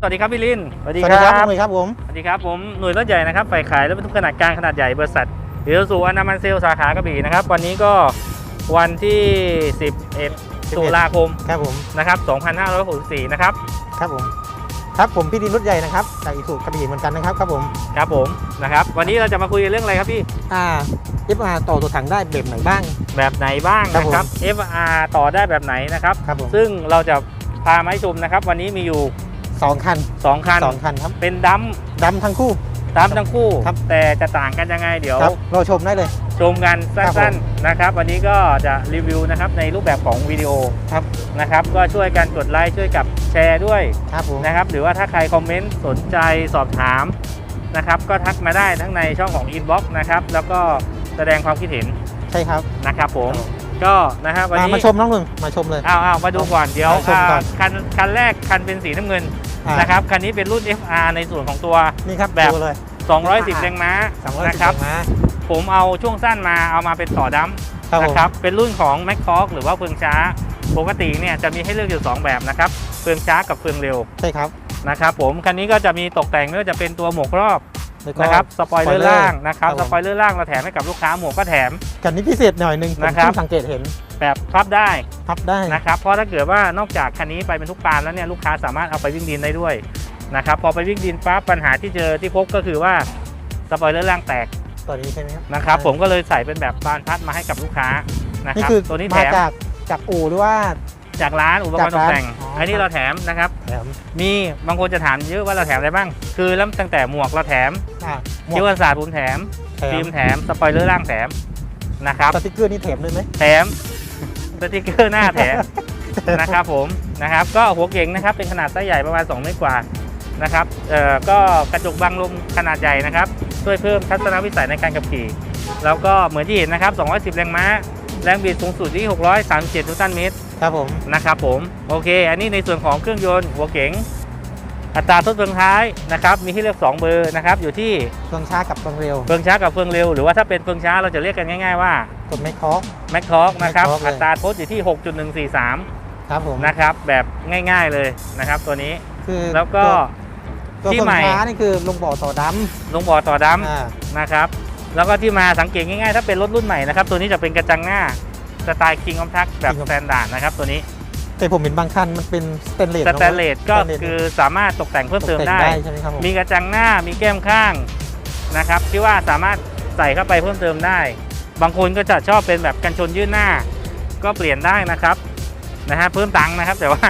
สวัสดีครับพี่ลินสวัสดีครับคุณหนุ่ยครับผม สวัสดีครับผมหน่วยรถใหญ่นะครับฝ่ายขายรถบรรทุกขนาดกลางขนาดใหญ่บริษัทเอลสูอนามันเซลสาขากระบี่นะครับ วันนี้ก็วันที่ 11ตุลาคมครับผมนะครับ2564นะครับครับผมครับผมพี่ดินรถใหญ่นะครับจากอีสุกระบี่เหมือนกันนะครับครับผมครับผมนะครับ วันนี้เราจะมาคุยกันเรื่องอะไรครับพี่อ่า FR ต่อตัวถังได้แบบไหนบ้าง แบบไหนบ้างครับนะครับ FR ต่อได้แบบไหนนะครับครับผมซึ่งเราจะพามาให้ชมนะครับ วันนี้มีอยู่ สองคัน2คันสองคันครับ เป็นดัมดำทั้งคู่ดัมทั้งคู่ครับแต่จะต่างกันยังไงเดี๋ยวครับเราชมได้เลย ชมกันครับผสั้นมๆนะครับ วันนี้ก็จะรีวิวนะครับในรูปแบบของวิดีโอครับนะครับ ก็ช่วยกันกดไลค์ช่วยกับแชร์ด้วยครับผมนะครับ หรือว่าถ้าใครคอมเมนต์สนใจสอบถามนะครับก็ทักมาได้ทั้งในช่องของ Inbox นะครับ แล้วก็แสดงความคิดเห็นใช่ครับนะครับผมก็นะครับวันมานี้มาชมน้องหนึ่งมาชมเลยอ้าวอ้าวมาดูก่อนเดี๋ยวมาชมก่อนอ่าคันคันแรกคันเป็นสีน้ำเงินอ่า นะครับคันนี้เป็นรุ่น FR ในส่วนของตัวนี่ครับแบบดูเลย210แรงม้าสองร้อยนะสิบครับมาผมเอาช่วงสั้นมาเอามาเป็นต่อดัมครับผมนะครับเป็นรุ่นของ m a c t o r หรือว่าเฟืองช้าปกติเนี่ยจะมีให้เลือกอยู่ 2 แบบนะครับเฟืองช้ากับเฟืองเร็วใช่ครับนะครับผมคันนี้ก็จะมีตกแต่งไม่ว่าจะเป็นตัวหมวกรอบแล้วก็ นะครับสปอยเลอร์ล่างนะครับครับสผมปอยเลอร์ล่างเราแถมให้กับลูกค้าหมวกก็แถมกันนี้พิเศษหน่อยหนึ่งผมนะครับเพิ่งสังเกตเห็นแบบพับได้พับได้นะครับเพราะถ้าเกิดว่านอกจากคันนี้ไปเป็นทุกปานแล้วเนี่ยลูกค้าสามารถเอาไปวิ่งดินได้ด้วยนะครับพอไปวิ่งดินปั๊บปัญหาที่เจอที่พบก็คือว่าสปอยเลอร์ล่างแตกตัวนี้ใช่ไหมครับนะครับผมก็เลยใส่เป็นแบบบานพัดมาให้กับลูกค้านะนี่ครับคือตัวนี้แถมามจากจากอู่หรือว่า จากร้านอุปกรณ์ตจากกร้านแต่งอ๋ออัอันนี้เราแถมนะครับแถมมีบางคนจะถามเยอะว่าเราแถมอะไรบ้าง คือเริ่มตั้งแต่หมวกเราแถมอ่าหมวคิ้วกกันศาสตร์ผมแถมแถมฟิล์มแถมสปอยเลอร์ล่างแถมนะครับสติ๊กเกอร์นี่แถมเลยไหมแถมสติกเกอร์หน้าแถมนะครับผมนะครับ ก็หัวเก่งนะครับเป็นขนาดไซส์ใหญ่ประมาณ2เมตรกว่านะครับเอ่อก็กระจกบังลมขนาดใหญ่นะครับช่วยเพิ่มทัศนวิสัยในการขับขี่ แล้วก็เหมือนที่เห็นนะครับ 210 แรงม้า แรงบิดสูงสุดที่ 637นิวตันเมตรครับผมนะครับผมโอเค อันนี้ในส่วนของเครื่องยนต์หัวเก๋งอัตราทดเฟืองท้ายนะครับมีให้เลือก2เบอร์นะครับอยู่ที่เครื่องช้ากับเครื่องเร็วเฟืองช้ากับเฟืองเร็ว หรือว่าถ้าเป็นเฟืองช้าเราจะเรียกกันง่าย ๆว่ากดไม่เคาะแม็กทอกนะครับ Mac Torque เลยอัตราทดอยู่ที่ 6.143 ครับผมนะครับแบบง่ายๆเลยนะครับตัวนี้คือแล้วก็ตัวที่เครื่ใหม่องช้านี่คือลงบ่อต่อดลงบ่อต่อดัมำอ่านะครับ แล้วก็ที่มาสังเกตง่ายๆ ถ้าเป็นรถรุ่นใหม่นะครับ ตัวนี้จะเป็นกระจังหน้าสไตล์ King of Truck แบบสแตนดาร์ดนะครับตัวนี้แต่ผมเห็นบางคันมันเป็นสเตนเลสสแตนเลสก็สแตนเลสคือสามารถตกแต่งเพิ่มตกเติมแต่งได้ได้ใช่ไหมครับผมมีกระจังหน้ามีแก้มข้างนะครับที่ว่าสามารถใส่เข้าไปเพิ่มเติมได้ บางคนก็จะชอบเป็นแบบกันชนยื่นหน้า ก็เปลี่ยนได้นะครับนะฮะเพิ่มตังค์นะครับ แต่ว่า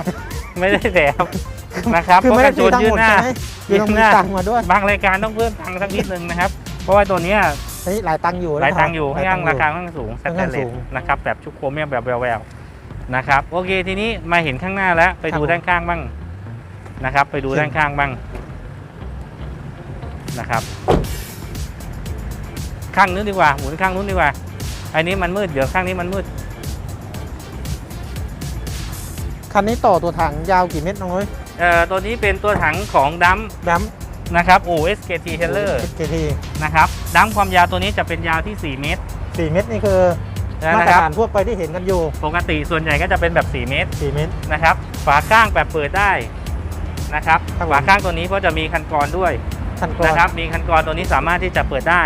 ไม่ได้แถมนะครับคือเพราะไม่กัได้นชตีนตังค์ยื่หมนดหน้าใช่ไหมคือต้องมีตังค์มาด้วยบางรายการต้องเพิ่มตังค์สักนิดนึงนะครับ เพราะว่าตัวเนี้ยอันนี้หลายตังค์อยู่หลายตังค์อยู่หลให้ย่างตัรางคาค่อนข้างสูงสค่อนแตข้างนเลสูสงนะครับแบบชุกโครเมียมแบบแววๆนะครับโอเคทีนี้มาเห็นข้างหน้าแล้วไปดูครับผมด้านข้างบ้างนะครับ ไปดูเชิญด้านข้างบ้างนะครับ ข้างนู้นดีกว่าหมุนข้างนู้นดีกว่าอันนี้มันมืดเดี๋ยวข้างนี้มันมืดคันนี้ต่อตัวถังยาวกี่เมตรน้องเอ้ยเอ่อตัวนี้เป็นตัวถังของดัมดัม นะครับ OSKT Heller เกทีนะครับดัมความยาวตัวนี้จะเป็นยาวที่ 4 เมตรสี่เมตรนี่คือนะมาตรครับฐานทั่วไปที่เห็นกันอยู่ ปกติส่วนใหญ่ก็จะเป็นแบบ 4 เมตรสี่เมตรนะครับฝาข้างแบบเปิดได้นะครับครับผมฝาข้างตัวนี้ก็จะมีคันกรด้วยคันกรองนะครับมีคันกรตัวนี้สามารถที่จะเปิดได้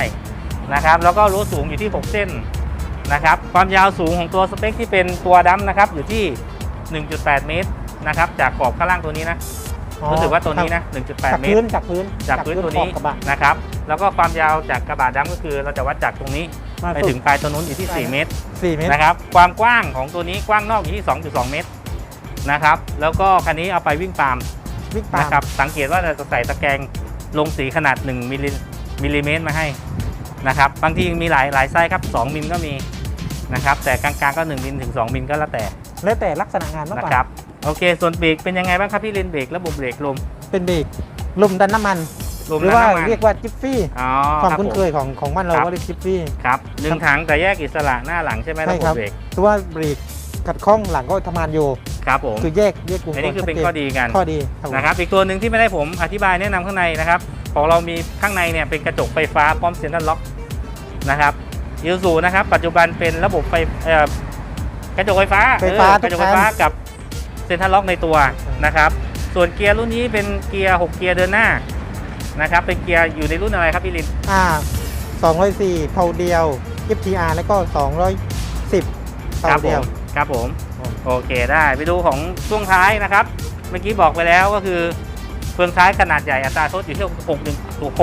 นะครับแล้วก็รั้วสูงอยู่ที่ 6 เส้นนะครับความยาวสูงของตัวสเปคที่เป็นตัวดัมนะครับอยู่ที่ 1.8 เมตรนะครับจากขอบข้างล่างตัวนี้นะอ๋อ รู้สึกว่าตัวนี้นะจาก1.8 เมพื้ตนรจากพื้นจากพื้นตัวนี้ขอบกระบะนะครับ แล้วก็ความยาวจากกระบะดัมก็คือเราจะวัดจากตรงนี้มาไปสุดถึงปลายตัวนู้นอยู่ที่ได้นะ4เมตรสี่เมตรนะครับ ความกว้างของตัวนี้กว้างนอกอยู่ที่ 2.2 เมตรนะครับ แล้วก็คันนี้เอาไปวิ่งปาล์มวิ่งตามนะครับ สังเกตว่าเราจะใส่ตะแกรงลงสีขนาด1มิลลิมิลลิเมตรมาให้นะครับ บางทีมีหลายหลายไซส์ครับ 2 มิลก็มีนะครับ แต่กลางๆก็ 1 มิลถึง 2 มิลก็แล้วแต่ แล้วแต่ลักษณะงานมากนะกว่าครับ โอเค ส่วนเบรกเป็นยังไงบ้างครับพี่เลนเบรกระบบเบรกลมเป็นเบรกลมดันน้ำมัน ลมหรือว่าน้ำมันเรียกว่าจิฟฟี่อ๋อความรับคุ้นผมเคยของของบ้านเราครับก็เรียกจิฟฟี่ครับหนึ่งถังแต่แยกอิสระหน้าหลังใช่ไหมใช่ระบครับบเบรกตัวว่าเบรกกัดข้องหลังก็ทำงานอยู่ครับผมคือแยกแยกวงอันจนี้รคือเป็นชัจข้อดีกันข้อดีครับผมนะครับอีกตัวหนึ่งที่ไม่ได้ผมอธิบายแนะนำข้างในนะครับของเรามีข้างในเนี่ยเป็นกระจกไฟฟ้าพร้อมเซ็นทรัลล็อกนะครับยูซูนะครับปัจจุบันเป็นระบบไฟเอ่อกระจกไฟฟ้าไฟฟ้าเออกระจกไฟฟ้าทุกคันกับ เซ็นทรัลล็อกในตัวนะครับ ส่วนเกียร์รุ่นนี้เป็นเกียร์ 6 เกียร์เดินหน้านะครับ เป็นเกียร์อยู่ในรุ่นอะไรครับพี่ลินอ่า204เผาเดียว FTR แล้วก็ 210ครัเผาผเดียวมครับผมอืมโอเคได้ไปดูของช่วงท้ายนะครับ เมื่อกี้บอกไปแล้วก็คือเฟืองท้ายขนาดใหญ่อัตราโทษอยู่ที่6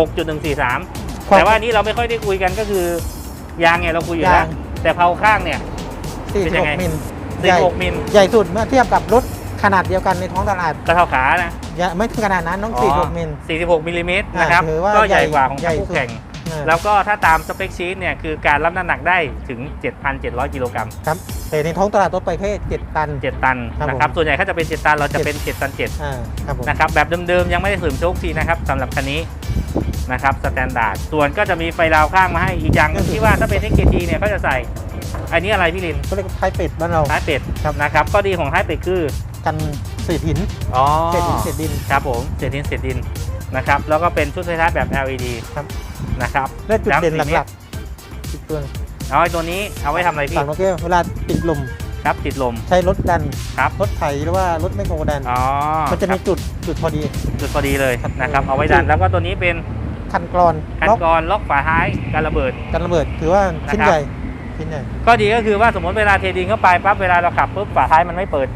6.143 แต่ว่าอันนี้เราไม่ค่อยได้คุยกันก็คือยางเนี่ยเราคุยอยู่แล้วยางแต่เพาข้างเนี่ยเป็นยังไง46มิล ใหญ่16มิลใหญ่สุดเมื่อเทียบกับรถขนาดเดียวกันในท้องตลาดก็เท่าขานะอย่าไม่ถึงขนาดนั้นต้อง 46มิล46มิลลิเมตรอ่านะครับถือว่าก็ใหญ่ใหญ่กว่าของใหญ่คู่สุดแข่งเออแล้วก็ถ้าตามสเปคชีตเนี่ยคือการรับน้ำหนักได้ถึง 7,700 กิโลกรัมครับแต่ในท้องตลาดทั่วไปแค่7ตัน 7 ตันครับนะครับผมส่วนใหญ่ถ้าจะเป็น 7 ตันเราจะเป็น 7 ตัน7อ่าครับผมนะครับแบบเดิมๆ ยังไม่ได้เสริมโชคทีนะครับสำหรับคันนี้นะครับสแตนดาร์ดส่วนก็จะมีไฟราวข้างมาให้อีกอย่างหนึงที่ว่าถ้าเป็น XKT เนี่ยเขาจะใส่ อันนี้อะไรพี่ลินก็เรียกว่าท้ายเป็ดบ้านเราท้ายเป็ดครับนะครับก็ดีของท้ายเป็ดคือกันเศษหินอ๋อเศษหินเศษดินครับผมเศษดินเศษดินนะครับแล้วก็เป็นชุดไฟท้ายแบบ LED ครับนะครับและจุดเด่นน้ำสีหลักๆอีกตัวหนึ่งเอาไอ้ตัวนี้เอาไว้ทำอะไรพี่ฝั่งโนเกียเวลาติดลมครับติดลมใช้รถดันครับรถไถหรือว่ารถไม่โกดันอ๋อมันจะคมีรับจุดจุดพอดี จุดพอดีเลยครับนะครับเอาไว้ดันแล้วก็ตัวนี้เป็นคันกรอนคันล็อกกรอนล็อกฝาท้ายการระเบิดกันระเบิดถือว่าชิ้นนะครับใหญ่ ชิ้นใหญ่ก็ดีก็คือว่าสมมติเวลาเทดินเข้าไปปั๊บเวลาเราขับปุ๊บฝาท้ายมันไม่เปิด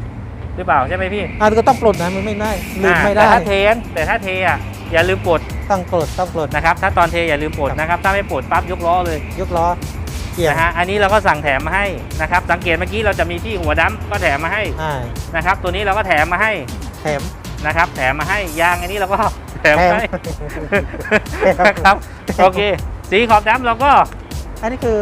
หรือเปล่าใช่ไหมพี่อ่าก็ต้องปลดนะมันไม่ได้ลืมอ่าไม่ได้แต่ถ้าเทนแต่ถ้าเทอะอย่าลืมปลดต้องปลดต้องปลดนะครับ ถ้าตอนเทอย่าลืมปลดนะครับ ถ้าไม่ปลดปั๊บยกล้อเลย ยกล้อเกี่ยงนะฮะอันนี้เราก็สั่งแถมมาให้นะครับ สังเกตเมื่อกี้เราจะมีที่หัวดั้มก็แถมมาให้อ่านะครับ ตัวนี้เราก็แถมมาให้แถมนะครับ แถมมาให้ยางอันนี้เราก็แถมแถมให้แถมนะครับโอเค สีขอบดำเราก็อันนี้คือ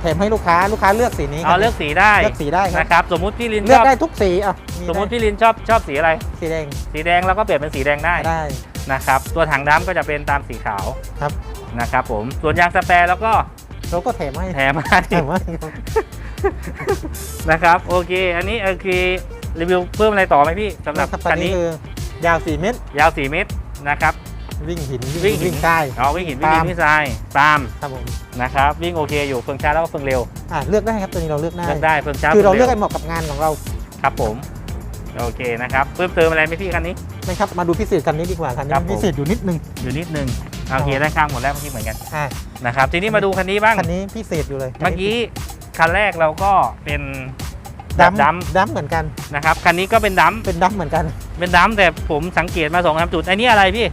แถมให้ลูกค้าลูกค้าเลือกสีนี้เอาเลือกสีได้เลือกสีได้ครับนะครับสมมุติพี่ลินเลืชอกอบได้ทุกสีอะสมมุติได้พี่ลินชอบชอบสีอะไร สีแดงสีแดงเราก็เปลี่ยนเป็นสีแดงได้ได้นะครับ ตัวถังดำก็จะเป็นตามสีขาวครับนะครับผมส่วนยางสแปรเราก็เราก็แถมให้แถมให้แถมให้นะครับโอเค อันนี้โอเครีวิวเพิ่มอะไรต่อไหมพี่สำหรับครับคันนี้คือยาว4เมตรยาว 4 เมตรนะครับ วิ่งหินวิ่งหิน วิ่งใต้อ๋อวิ่งหินวิ่งดิปาล์นมวิ่งทรายปาล์มครับผมนะครับวิ่งโอเคอยู่เฟืองช้าแล้วก็เฟืองเร็วอ่าเลือกได้ครับตัวนี้เราเลือกได้เลือกได้เฟืองช้าคือเราฟืงเลือกให้เหมาะกับงานของเราครับผมโอเคนะครับเพิ่มเติมอะไรไหมพี่คันนี้ ไม่ครับมาดูพิเศษคันนี้ดีกว่าคันนี้ครับผมพิเศษอยู่นิดนึงอยู่นิดนึงโอเคด้านข้างหมดแล้วเมื่อกี้เหมือนกันอ่านะครับทีนี้มาดูคันนี้บ้างคันนี้พิเศษอยู่เลยเมื่อกี้คันแรกเราก็เป็นแบดับมดัมดัมเหมือนกันนะครับคันนี้ก็เป็นดัมเป็นดัมเหมือนกัน เป็นดัมแต่ผมสังเกตมาสองสามจุดไอ้นี่อะไรพี่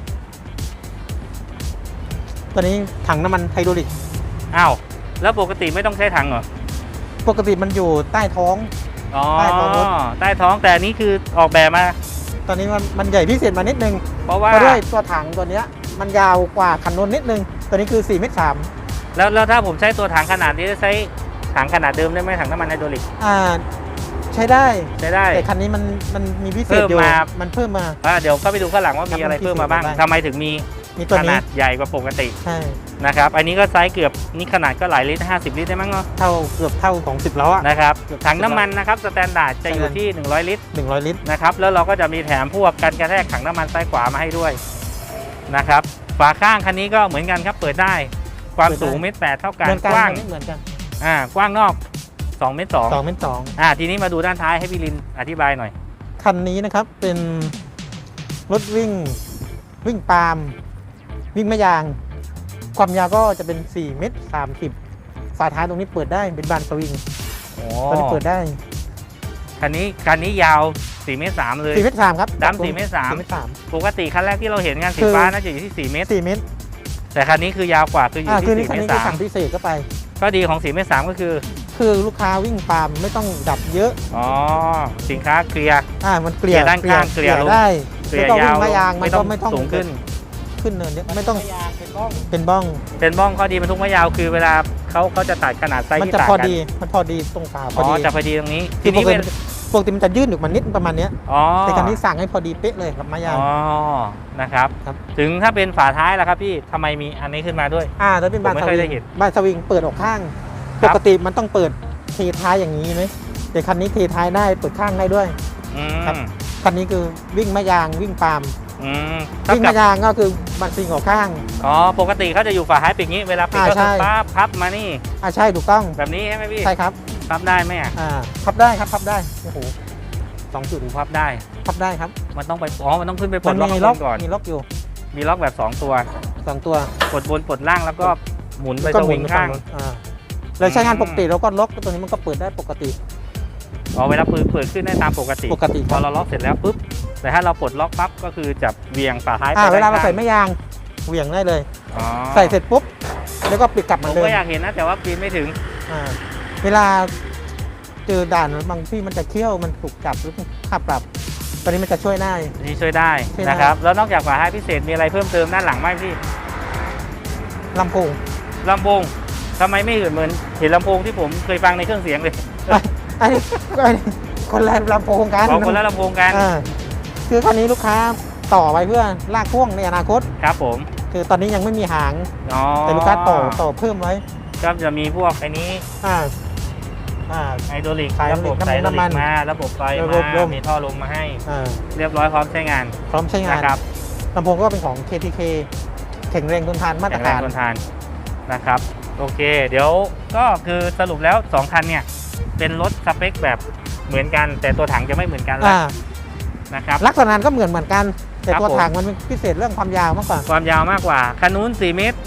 ตัวนี้ถังน้ำมันไฮดรอลิก อ้าว แล้วปกติไม่ต้องใช้ถังเหรอ ปกติมันอยู่ใต้ท้อง อ๋อ ใต้ท้องรถ ใต้ท้องแต่อันนี้คือออกแบบมา ตอนนี้มันมันใหญ่พิเศษมานิดนึงเพราะว่าเพราะด้วยตัวถังตัวเนี้ยมันยาวกว่าคันโน้นนิดนึง ตัวนี้คือ4เมตรสามแล้วแล้วถ้าผมใช้ตัวถังขนาดนี้จะใช้ถังขนาดเดิมได้ไหมถังน้ำมันไฮดรอลิกอ่าใช้ได้ ใช้ได้ แต่คันนี้มันมันมีพิเศษอยู่เพิ่มมามั นเพิ่มมา อ่าเดี๋ยวเข้าไปดูข้างหลังว่ามีอะไรครับเพิ่มมาบ้างมีพิเศษอะไรทำไมถึงมี มีตัวขนี้นาดใหญ่กว่าปกติใช่นะครับอันนี้ก็ไซส์เกือบนี่ขนาดก็หลายลิตร50 ลิตรได้มั้งเนาะเท่าเกือบเท่าของ 10ล้ออะนะครับเกือบถังน้ำมันนะครับสแตนดาร์ดจะอยู่ใช่ที่ 100 ลิตร 100 ลิตร นะครับแล้วเราก็จะมีแถมพวกกันกระแทกถังน้ำมันซ้ายขวามาให้ด้วยนะครับฝาข้างคันนี้ก็เหมือนกันครับเปิดได้ความสูงเมตรแปดเท่ากันเหมือนกันกว้างอันนี้เหมือนกันอ่ากว้างนอก2เมตรสอง2เมตรสองอ่าทีนี้มาดูด้านท้ายให้พี่ลินอธิบายหน่อย คันนี้นะครับเป็นรถวิ่งวิ่งปาล์ม วิ่งมะยาง ความยาวก็จะเป็น 4 เมตร30ฝาท้ายตรงนี้เปิดได้เป็นบานสวิงโอ้ตอนนี้เปิดได้คันนี้คันนี้ยาว4เมตร3เลย 4เมตร3ครับดำ4เมตรสาม4เมตร3ปกติคันแรกที่เราเห็นงานสีคือฟ้าน่าจะอยู่ที่4เมตร4เมตรแต่คันนี้คือยาวกว่าคืออยู่อ่าคือที่นี่4คันเมนี้ตรคือสั่ง3พิเศษก็ไปก็ดีของ4เมตร3ก็คือคือลูกค้าวิ่งปาล์มไม่ต้องดับเยอะ อ๋อสินค้าเคลียร์ อ่ามันเกลี่ยเกลี่ยด้านข้างเกลี่ยลง ได้เกลี่แล้ยวก็วิ่ยางวมะยางมันไม่ก็ต้องไม่ต้องสูงขึ้น ขึ้นเนินเยอะไม่ต้องเป็นบ้องเป็นบ้อง เป็นบ้องข้อดีบรรทุกไม่ยาวคือเวลาเขาเขาจะตัดขนาดไซส์มันที่จะต่างพอกันดีมันพอดีตรงฝาพอ๋ออดีจะพอดีตรงนี้คืทีอปนี้กเวติลาปกติมันจะยื่นอยู่มานิดประมาณเนี้ยอ๋อแต่คันนี้สั่งให้พอดีเป๊ะเลยกับมะยางอ๋อนะครับ ครับ ถึงถ้าเป็นฝาท้ายล่ะครับพี่ทำไมมีอันนี้ขึ้นมาด้วย อ่าแล้วเป็นบานผมไม่สเคยวิได้งเห็นบานสวิงเปิดออกข้าง ครัปบ กติมันต้องเปิดเทท้ายอย่างนี้ไหมแต่คันนี้เทท้ายได้เปิดข้างได้ด้วย อืครับมคันนี้คือวิ่งมะยางวิ่งปาล์ม อืมเท่าวิ่งกับมะยางก็คือบานสวิงออกข้าง อ๋อปกติเขาจะอยู่ฝาท้ายปิดอย่างนี้เวลาปิดอ่าก็ใช่คือปั๊บพับมานี่อ่าใช่ถูกต้องแบบนี้ใช่ไหมพี่ใช่ครับพับได้ไหมอะอ่าพับได้ครับพับได้โอ้โหสองจุดดูพับได้ พับได้ครับมันต้องไปอ๋อมันต้องขึ้นไปปลมัดนล็อกมีข้างล็บอกนก่อน มีล็อกอยู่มีล็อกแบบ2ตัวสองตัวกดบนกดล่างแล้วก็หมุนไปก็สหมุวินงไปข้างฝั่นู้นอ่าเราใช้งานอืมปกติเราก็ล็อกตัวนี้มันก็เปิดได้ปกติ อ๋อเวลาเปิดเปิดขึ้นได้ตามปกติ ปกติพอเราล็อกเสร็จแล้วปุ๊บ แต่ถ้าเราปลดล็อกปั๊บก็คือจับเวียงฝาท้ายไปอ่าเวลาเราด้นใส่ข้งไม่ยางเหวี่ยงได้เลย อ๋อใส่เสร็จปุ๊บ แล้วก็ปิดกลับเหผมือมนเดิมก็อยากเห็นนะแต่ว่าปีนไม่ถึงอ่าเวลาเจอด่านบางที่มันจะเคี่ยวมันถูกจับหรือค่าปรับ ตอนนี้มันจะช่วยได้ นี่ช่วยได้ช่วยได้ นะครับ แล้วนอกจากฝาท้ายพิเศษมีอะไรเพิ่มเติมด้านหลังไหมพี่ลำโพงลำโพงทำไมไม่เห็นเหมือนเห็นลำโพงที่ผมเคยฟังในเครื่องเสียงเลย อันนี้อันนี้คนละลำโพงกัน ของคนละลำโพงกัน อ่า คือคราวนี้ลูกค้าต่อไปเพื่อลากพ่วงในอนาคต ครับผมคือตอนนี้ยังไม่มีหางอ๋อแต่ลูกค้าต่อต่อเพิ่มไว้ก็จะมีพวกไอ้นี้อ่าอ่า ไฮดรอลิกไฮดรระอลิบกบไฮดรอลิน้ำมันกมาระบบไฟระมาบบลมมีท่อลมมาให้ อ่าเรียบร้อยพร้อมใช้งานพร้อมใช้งานนะครับลำโพงก็เป็นของ KTK แข็งแรงทนทานมาตรแข็งแรฐางน ทนทานนะครับ โอเค เดี๋ยวก็คือสรุปแล้ว 2 คันเนี่ย เป็นรถสเปคแบบเหมือนกัน แต่ตัวถังจะไม่เหมือนกันแล้วอ่า นะครับลักษณะก็เหมือนเหมือนกัน แต่ครับตัวผมถังมันพิเศษเรื่องความยาวมากกว่า ความยาวมากกว่าคันนู้น4เมตร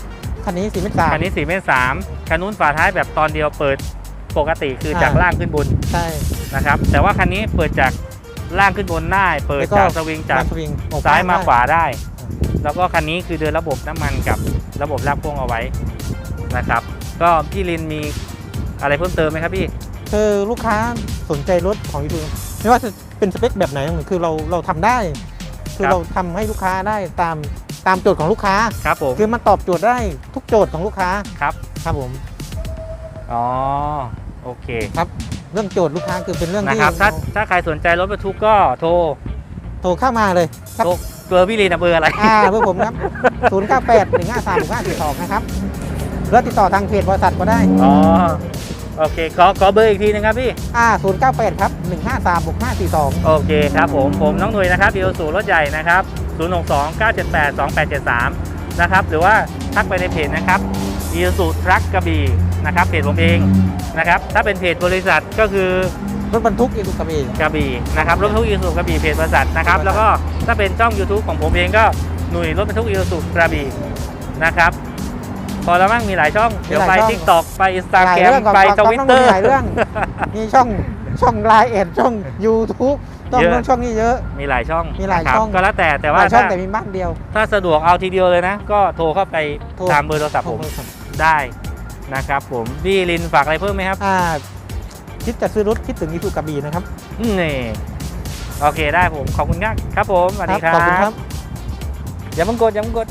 คันนี้4เมตรสามคันนี้4เมตร3คันนู้นฝาท้ายแบบตอนเดียวเปิดปกติคือจากอ่าล่างขึ้นบนใช่นะครับ แต่ว่าคันนี้เปิดจากล่างขึ้นบนได้ เปิดแล้วก็จากสวิงจากสวิงออกซ้ายมาได้ขวาได้ แล้วก็คันนี้คือเดินระบบน้ำมันกับระบบลากพ่วงเอาไว้นะครับ ก็พี่ลินมีอะไรเพิ่มเติมไหมครับพี่ คือลูกค้าสนใจรถของยูทูไม่ว่าจะ เป็นสเปคแบบไหนคือเราเราทำได้ คือครับเราทำให้ลูกค้าได้ตามตามโจทย์ของลูกค้าครับผมคือมันตอบโจทย์ได้ทุกโจทย์ของลูกค้าครับครับผมอ๋อโอเคเรื่องโจทย์ลูกค้าคือเป็นเรื่องนะที่ครับถ้าถ้าใครสนใจรถบรรทุกก็โทร โทรเข้ามาเลยครับโทรเบอร์พี่ลินนะเบอร์อะไรอ่าเพื่อผมครับ0 9 8 1 5 3 6 5 4 2นะครับหรือติดต่อทางเพจบริษัทก็ได้อ๋อ โอเคขอขอเบอร์อีกทีนึงครับพี่อ่า0 9 8ครับ1 5 3 6 5 4 2 โอเคครับผมผมน้องหนุ่ยนะครับดีโอสูรถใหญ่นะครับ062 978 2873นะครับหรือว่าทักไปในเพจนะครับดีโอสูทรัคกระบี่นะครับเพจผมเองนะครับถ้าเป็นเพจบริษัทก็คือรถบรรทุกอีกกระบี่กระบี่นะครับรถบรรทุกอีซูกระบี่เพจบริษัทนะครับแล้วก็ถ้าเป็นช่อง YouTube ของผมเองก็หน่วยรถบรรทุกอีซูกระบี่นะครับ พอแล้วมั่งมีหลายช่อง เดี๋ยวไปมีหลายช่องทิกตอกไปอินสตาหลายแกรเรื่มองก่อนไปก่อนทต้องวิตมีเตอร์หลายเรื่อง มีช่องช่องไลน์แอดช่อง YouTube ต้องเยอะต้องช่องนี้เยอะ มีหลายช่อง มีหลายนะครับช่องก็แล้วแต่แต่หว่าลายช่องถ้าแต่มีบ้านเดียว ถ้าสะดวกเอาทีเดียวเลยนะ ก็โทรเข้าไปโทรตามเบอร์โทรศัพท์ผมได้นะครับผมพี่ลินฝากอะไรเพิ่มไหมครับอ่าคิดจะซื้อรถคิดถึงอีทูกระบี่นะครับนี่โอเคได้ผมขอบคุณครับครับผมสวัสดีครัขอบคุณครับบอย่าเพิ่งกดอย่าเพิ่งกด